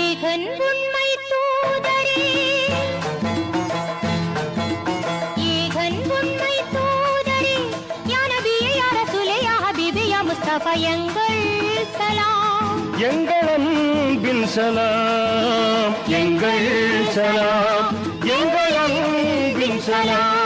ஏகன் உண்மை தூதரே. ஏகன் உண்மை தூதரே. யானபியே யா ரசூலே யா ஹபீபே எங்கள் சலாம். எங்கள் சலாம் எங்கள் சலாம். सुना